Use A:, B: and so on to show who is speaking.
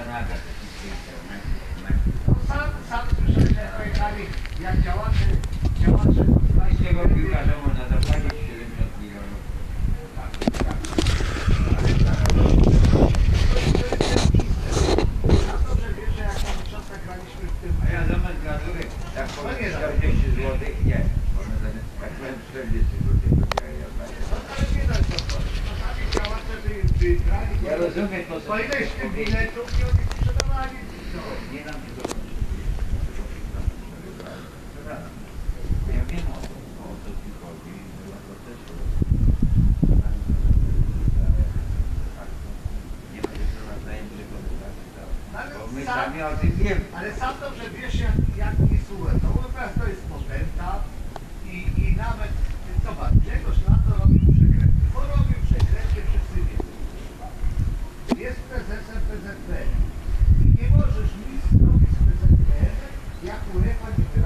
A: Kanada,
B: sam, sam słyszałem, że pojechali, jak działacze, działacze
A: Z tego piłkarza można zapłacić 70 milionów. Tak, tak.
B: Ja dobrze wiesz, że jak tam graliśmy w tym...
A: A ja zamiast gradury, jak powiem 40 zł, nie. Można zamiast, jak powiem 40 zł, to ja, ja daję.
B: No ale nie da to, to czasami działacze by, by grali...
A: Ja rozumiem to, co
B: ileś
A: powiedzieć.
B: biletów i oni sprzedawali. No.
A: Nie ci dokończyć. Ja wiem o, o co ci chodzi. Ja to też Nie nawzajem przekonywać.
B: Ale
A: Bo my
B: sam-
A: sami o tym wiemy.
B: Ale sam dobrze wiesz, jak, jak jest prezesem PZPR. Nie możesz nic zrobić z PZPR, jak ulepa nie